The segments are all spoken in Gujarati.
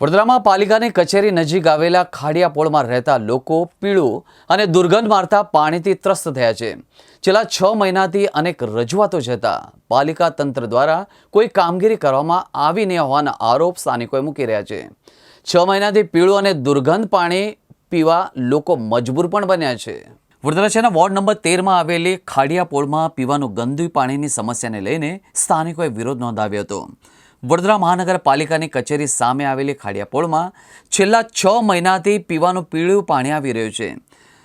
વડોદરામાં પાલિકાની કચેરી નજીક આવેલા ખાડિયા પોળમાં રહેતા લોકો પીળું અને દુર્ગંધ મારતા પાણીથી ત્રસ્ત થયા છે. છેલ્લા છ મહિનાથી અનેક રજૂઆતો જતા પાલિકા તંત્ર દ્વારા કોઈ કામગીરી કરવામાં આવી નહીં હોવાના આરોપ સ્થાનિકોએ મૂકી રહ્યા છે. છ મહિનાથી પીળું અને દુર્ગંધ પાણી પીવા લોકો મજબૂર પણ બન્યા છે. વડોદરા શહેરના વોર્ડ નંબર તેરમાં આવેલી ખાડિયા પોળમાં પીવાનું ગંદુ પાણીની સમસ્યાને લઈને સ્થાનિકોએ વિરોધ નોંધાવ્યો હતો. વડોદરા મહાનગરપાલિકાની કચેરી સામે આવેલી ખાડિયાપોળમાં છેલ્લા છ મહિનાથી પીવાનું પીળું પાણી આવી રહ્યું છે.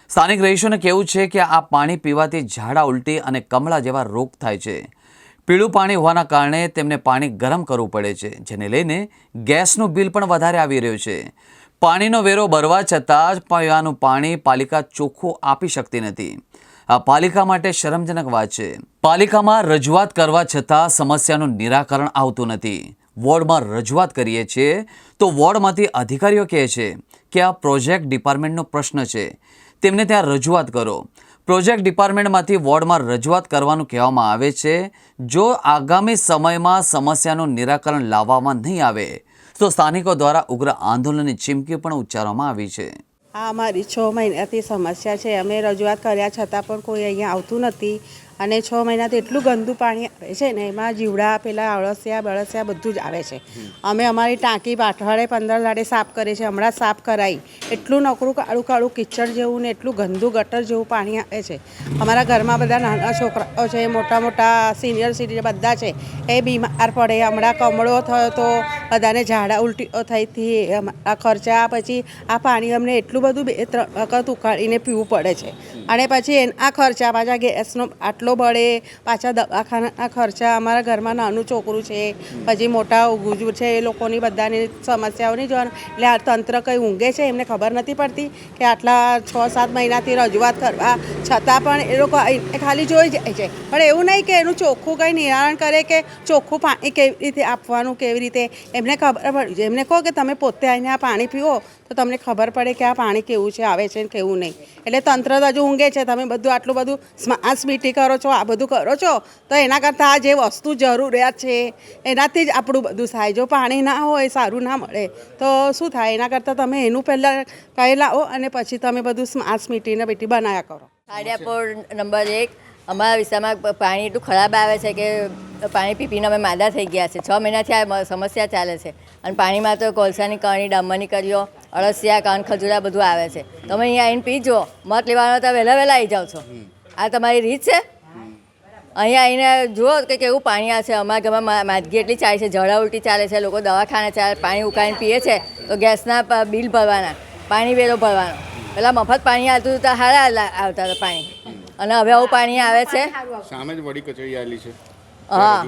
સ્થાનિક રહીશોને કહેવું છે કે આ પાણી પીવાથી ઝાડા ઉલટી અને કમળા જેવા રોગ થાય છે. પીળું પાણી હોવાના કારણે તેમને પાણી ગરમ કરવું પડે છે, જેને લઈને ગેસનું બિલ પણ વધારે આવી રહ્યું છે. પાણીનો વેરો ભરવા છતાં જ પીવાનું પાણી પાલિકા ચોખ્ખું આપી શકતી નથી. આ પાલિકા માટે શરમજનક વાત છે. પાલિકામાં રજૂઆત કરવા છતાં સમસ્યાનું નિરાકરણ આવતું નથી. વોર્ડમાં રજૂઆત કરીએ છીએ તો વોર્ડમાંથી અધિકારીઓ કહે છે કે આ પ્રોજેક્ટ ડિપાર્ટમેન્ટનો પ્રશ્ન છે. તેમને ત્યાં રજૂઆત કરો. પ્રોજેક્ટ ડિપાર્ટમેન્ટમાંથી વોર્ડમાં રજૂઆત કરવાનું કહેવામાં આવે છે. જો આગામી સમયમાં સમસ્યાનું નિરાકરણ લાવવામાં નહીં આવે, તો સ્થાનિકો દ્વારા ઉગ્ર આંદોલનની ચીમકી પણ ઉચ્ચારવામાં આવી છે. આ અમારી છ મહિનાથી સમસ્યા છે. અમે રજૂઆત કર્યા છતાં પણ કોઈ અહીંયા આવતું નથી. અને છ મહિનાથી એટલું ગંદુ પાણી આવે છે ને એમાં જીવડા પેલા અળસિયા બળસિયા બધું જ આવે છે. અમે અમારી ટાંકી પાઠવાડે પંદર દાડે સાફ કરીએ છીએ હમણાં સાફ કરાવી એટલું નકરું કાળું કાળું કિચડ જેવું ને એટલું ગંદુ ગટર જેવું પાણી આવે છે. અમારા ઘરમાં બધા નાના છોકરાઓ છે મોટા મોટા સિનિયર સિટીઝન બધા છે એ બીમાર પડે. હમણાં કમળો થયો તો બધાને ઝાડા ઉલટીઓ થઈ હતી આ ખર્ચા પછી આ પાણી અમને એટલું બધું બે ત્રણ વખત ઉકાળીને પીવું પડે છે. અને પછી એના આ ખર્ચા પાછા ગેસનો આટલો બળે, પાછા દવાખાના ખર્ચા, અમારા ઘરમાં નાનું છોકરું છે, પછી મોટા ગુજુ છે, એ લોકોની બધાની સમસ્યાઓની જોવાનું એટલે આ તંત્ર કંઈ ઊંઘે છે એમને ખબર નથી પડતી કે આટલા છ સાત મહિનાથી રજૂઆત કરવા છતાં પણ એ લોકો ખાલી જોઈ જાય છે. પણ એવું નહીં કે એનું ચોખ્ખું કંઈ નિવારણ કરે કે ચોખ્ખું પાણી કેવી રીતે આપવાનું, કેવી રીતે એમને ખબર પડી એમને કહો કે તમે પોતે આવીને આ પાણી પીવો, તો તમને ખબર પડે કે આ પાણી કેવું છે, આવે છે કેવું નહીં. એટલે તંત્ર તો હજુ ઊંઘે છે, તમે બધું આટલું બધું સ્માર્ટ મીટી કરો છો આ બધું કરો છો તો એના કરતાં આ જે વસ્તુ જરૂરિયાત છે એનાથી જ આપણું બધું થાય. જો પાણી ના હોય સારું ના મળે તો શું થાય? એના કરતાં તમે એનું પહેલાં કહી લાવો અને પછી તમે બધું સ્માર્ટ મીટીને બેટી બનાવ્યા કરો. ખાડિયાપોર નંબર એક અમારા વિસ્તારમાં પાણી એટલું ખરાબ આવે છે કે પાણી પી પીને અમે માદા થઈ ગયા છે. છ મહિનાથી આ સમસ્યા ચાલે છે. અને પાણીમાં તો કોલસાની કરણી ડામરની કરીઓ અળસિયા કાન ખજૂરા બધું આવે છે. તમે અહીંયા આવીને પીજો. મત લેવાનો તો વહેલા વહેલા આવી જાઓ છો. આ તમારી રીત છે? અહીંયા આવીને જુઓ કે કેવું પાણી આ છે અમારા ઘરમાં માદગી એટલી ચાલે છે ઝડા ઉલટી ચાલે છે લોકો દવાખાને ચાલે પાણી ઉકાળીને પીએ છે તો ગેસના બિલ ભરવાના પાણી વેરો ભરવાનો. પેલા મફત પાણી આવતું હતું તો સારા આવતા હતા પાણી. અને હવે આવું પાણી આવે છે. સામે જ વડી કચેરી આવેલી છે. હા.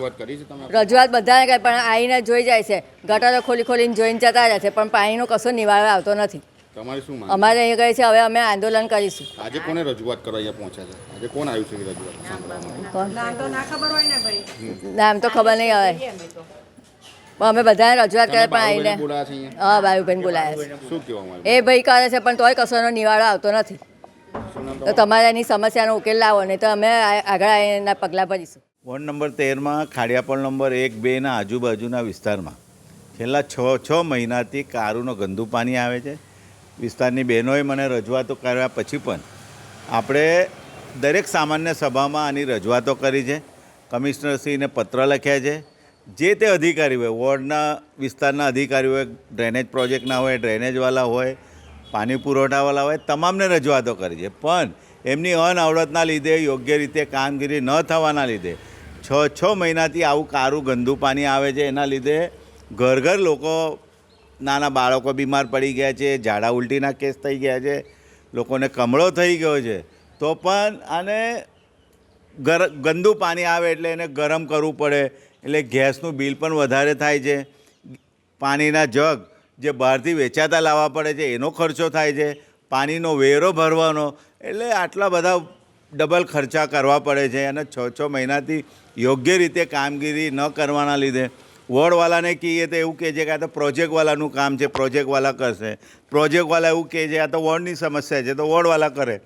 રજૂઆત બધાને કરે પણ આવીને જોઈ જાય છે. ગટરો ખોલી ખોલીને જોઈને જતા રહે છે પણ પાણીનો કશો નિવારણ આવતો નથી. તમારે શું માંગ અમારે અહીંયા કહે છે હવે અમે આંદોલન કરીશું. આજે કોને રજૂઆત કરવા અહીંયા પહોંચ્યા છે? આજે કોણ આવ્યું છે રજૂઆત સાંભળવા માટે નામ તો ખબર નહીં હવે અમે બધાને રજૂઆત કરે પણ આવીને હા ભાઈબેન બોલાયા છે. શું કહેવા એ ભાઈ કરે છે પણ તોય કશોનો નિવાડો આવતો નથી. તો તમારે એની સમસ્યાનો ઉકેલ લાવો નહીં તો અમે આગળ એના પગલાં ભરીશું. વોર્ડ નંબર તેરમાં ખાડિયાપળ નંબર એક બેના આજુબાજુના વિસ્તારમાં છેલ્લા છ છ મહિનાથી કારુનો ગંદુ પાણી આવે છે. વિસ્તારની બહેનોએ મને રજૂઆતો કર્યા પછી પણ આપણે દરેક સામાન્ય સભામાં આની રજૂઆતો કરી છે. કમિશનરશ્રીને પત્ર લખ્યા છે. જે તે અધિકારી હોય, વોર્ડના વિસ્તારના અધિકારી હોય, ડ્રેનેજ પ્રોજેક્ટના હોય ડ્રેનેજવાળા હોય, પાણી પુરવઠાવાળા હોય, તમામને રજૂઆતો કરી છે. પણ એમની અનઆવડતના લીધે, યોગ્ય રીતે કામગીરી ન થવાના લીધે છ છ મહિનાથી આવું કારું ગંદુ પાણી આવે છે. એના લીધે ઘર ઘર લોકો નાના બાળકો બીમાર પડી ગયા છે, ઝાડા ઉલટીના કેસ થઈ ગયા છે, લોકોને કમળો થઈ ગયો છે. તો પણ આને ગર, ગંદુ પાણી આવે એટલે એને ગરમ કરવું પડે, એટલે ગેસનું બિલ પણ વધારે થાય છે. પાણીના જગ જે બહારથી વેચાતા લાવવા પડે છે, એનો ખર્ચો થાય છે. પાણીનો વેરો ભરવાનો, એટલે આટલા બધા ડબલ ખર્ચા કરવા પડે છે અને છ છ મહિનાથી યોગ્ય રીતે કામગીરી ન કરવાના લીધે વોર્ડવાલાને કહીએ તો એવું કહે છે કે આ તો પ્રોજેક્ટવાલાનું કામ છે, પ્રોજેક્ટવાલા કરશે. પ્રોજેક્ટવાલા એવું કહે છે, આ તો વોર્ડની સમસ્યા છે, તો વોર્ડવાલા કરે.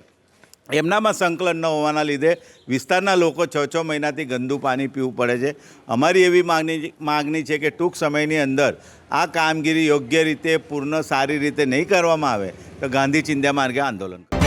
એમનામાં સંકલન ન હોવાના લીધે વિસ્તારના લોકો છ છ મહિનાથી ગંદુ પાણી પીવું પડે છે. અમારી એવી માગણી માગણી છે કે ટૂંક સમયની અંદર આ કામગીરી યોગ્ય રીતે, પૂર્ણ સારી રીતે નહીં કરવામાં આવે, તો ગાંધી ચિંધ્યા માર્ગે આંદોલન